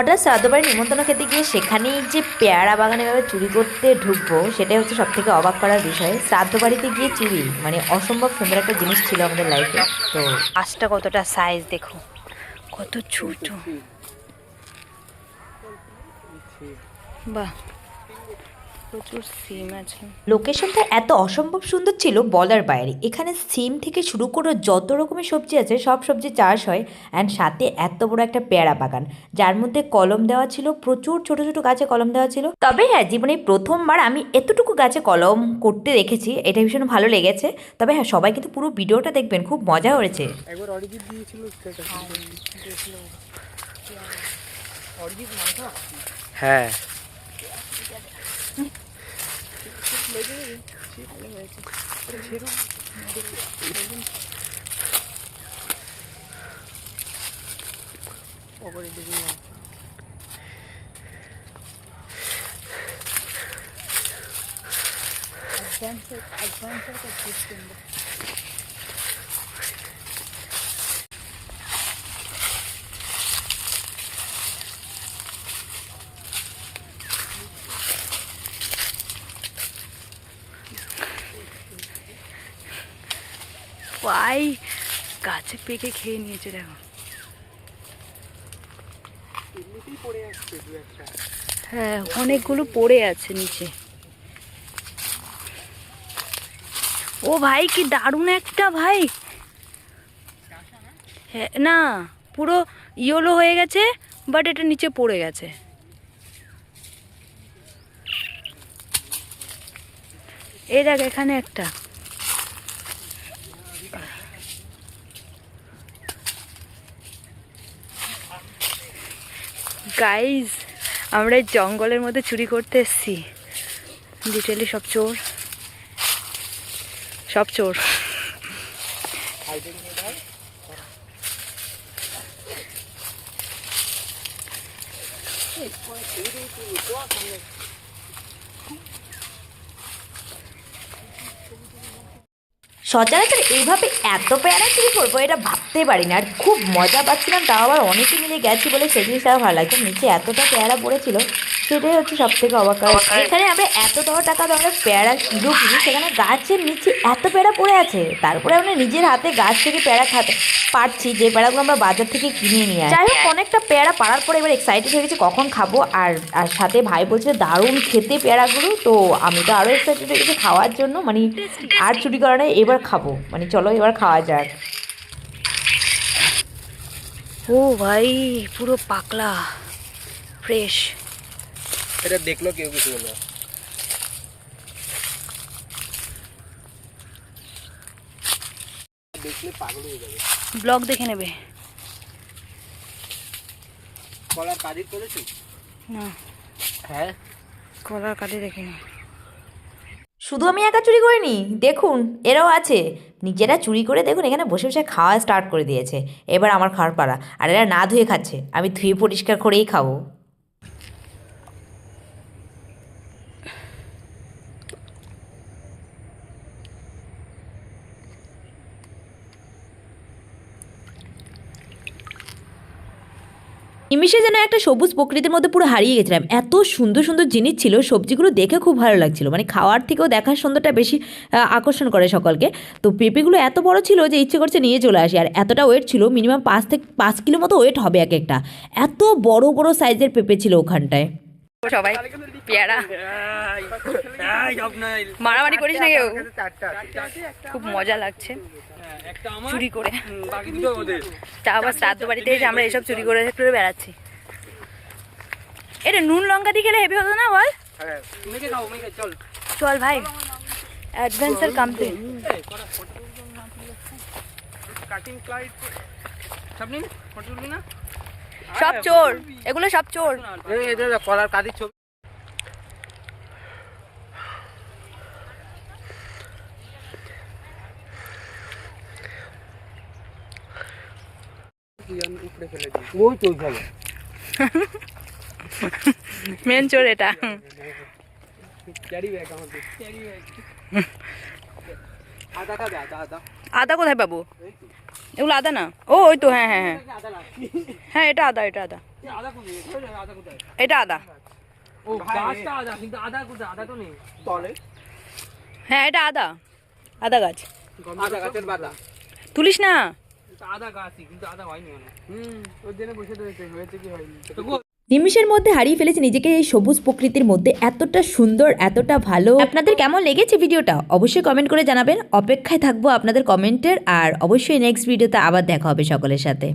হঠাৎ শ্রাদ্ধবাড়ি নিমন্ত্রণ খেতে গিয়ে সেখানেই যে পেয়ারা বাগানে ভাবে চুরি করতে ঢুকবো, সেটাই হচ্ছে সব থেকে অবাক করার বিষয়। শ্রাদ্ধ বাড়িতে গিয়ে চুরি মানে অসম্ভব সুন্দর একটা জিনিস ছিল আমাদের লাইফে তো আজটা কতটা সাইজ দেখো। কত ছোট। বাহ। প্রচুর সিম আছে। লোকেশনটা এত অসম্ভব সুন্দর ছিল বলার বাইরে। এখানে সিম থেকে শুরু করে যত রকমের সবজি আছে সব সবজি চাষ হয় অ্যান্ড সাথে এত বড় একটা পেয়ারা বাগান। যার মধ্যে কলম দেওয়া ছিল প্রচুর ছোট ছোট গাছে কলম দেওয়া ছিল। তবে হ্যাঁ জীবনে প্রথমবার আমি এতটুকু গাছে কলম করতে দেখেছি এটা ভীষণ ভালো লেগেছে। তবে হ্যাঁ সবাই কিন্তু পুরো ভিডিওটা দেখবেন খুব মজা হয়েছে। একবার অরিজিৎ দিয়েছিল হ্যাঁ। Oborin de dünya. Adventure, adventure kaçıştım bu. পাই। গাছে পেকে খেয়ে নিয়েছে, দেখো। হ্যাঁ অনেকগুলো পড়ে আছে নিচে। ও ভাই, কি দারুণ একটা ভাই। হ্যাঁ না, পুরো ইয়েলো হয়ে গেছে বাট এটা নিচে পড়ে গেছে। এই দেখ, এখানে একটা। গাইজ আমরা জঙ্গলের মধ্যে চুরি করতে এসছি। ডিটেলি সব চোর। সব চোর। সচরাচর এইভাবে এত প্যারা চুরি করব এটা ভাবতেই পারি না আর খুব মজা পাচ্ছিলাম তাও আবার অনেকে মিলে গেছি বলে সেই জিনিসটা ভালো লাগছে। নিচে এতটা প্যারা পড়েছিল সেটাই হচ্ছে সব থেকে অবাক। এখানে আমরা এত টাকা টাকা দামের প্যারা কিলো কিনি সেখানে গাছের নিচে এত প্যারা পড়ে আছে। তারপরে আমরা নিজের হাতে গাছ থেকে প্যারা খাতে পারছি যে প্যারাগুলো আমরা বাজার থেকে কিনে নিয়ে আসি। যাই হোক অনেকটা প্যারা পাড়ার পরে এবার এক্সাইটেড হয়ে গেছি কখন খাব? আর আর সাথে ভাই বলছে দারুণ খেতে প্যারাগুলো তো আমি তো আরও এক্সাইটেড হয়ে গেছি খাওয়ার জন্য। মানে আর চুরি করা নয় এবার খাব। মানে চলো এবার খাওয়া যাক। ও ভাই পুরো পাকলা। ফ্রেশ। এটা দেখল কেউ কিছু হলো দেখলে পাগল হয়ে যাবে। ব্লগ দেখে নেবে। কলার কাজই করেছি না। হ্যাঁ? কলার কাটে দেখে নি শুধু আমি একা চুরি করিনি, দেখুন, এরাও আছে। নিজেরা চুরি করে দেখুন, এখানে বসে বসে খাওয়া স্টার্ট করে দিয়েছে। এবার আমার খাওয়ার পাড়া আর এরা না ধুয়ে খাচ্ছে, আমি ধুয়ে পরিষ্কার করেই খাব। নিমিষে যেন একটা সবুজ প্রকৃতির মধ্যে পুরো হারিয়ে গেছিলাম। এত সুন্দর সুন্দর জিনিস ছিল, সবজিগুলো দেখে খুব ভালো লাগছিল। মানে খাওয়ার থেকেও দেখার সুন্দরটা বেশি আকর্ষণ করে সকলকে। তো পেঁপেগুলো এত বড় ছিল যে ইচ্ছে করছে নিয়ে চলে আসি। আর এতটা ওয়েট ছিল মিনিমাম পাঁচ থেকে পাঁচ কিলো মতো ওয়েট হবে এক একটা। এত বড় বড় সাইজের পেঁপে ছিল ওখানটায়। সবাই। পেয়ারা। মারামারি করিস না কেউ? খুব মজা লাগছে। চুরি করে। তা আবার শ্রাদ্ধ বাড়িতে এসে আমরা এসব চুরি করে করে বেড়াচ্ছি। এটা নুন লঙ্কা দিয়ে খেলে হেভি হতো না বল? চল ভাই অ্যাডভেঞ্চার কমপ্লিট কাটিং ফটো তুলবি না? সব চোর এগুলো সব চোর। কলার কাজের ছবি। ওই মেন চোর এটা। ক্যারি ব্যাগ আমাদের। ক্যারি ব্যাগ আদা খাবে আদা আদা আদা কোথায় পাবো? এগুলো আদা না? ও ওই তো হ্যাঁ হ্যাঁ হ্যাঁ। হ্যাঁ এটা আদা এটা আদা। এটা আদা। ও গাছটা আদা আদা আদা তো নেই। হ্যাঁ এটা আদা। আদা গাছ। তুলিস না? আদা গাছই কিন্তু আদা হয়নি মানে। হুম ওর জন্য বসে রয়েছে। হয়েছে কি হয়নি? নিমিষের মধ্যে হারিয়ে ফেলেছে নিজেকে এই সবুজ প্রকৃতির মধ্যে। এতটা সুন্দর, এতটা ভালো। আপনাদের কেমন লেগেছে ভিডিওটা? অবশ্যই কমেন্ট করে জানাবেন। অপেক্ষায় থাকব আপনাদের কমেন্টের আর অবশ্যই নেক্সট ভিডিওতে আবার দেখা হবে সকলের সাথে।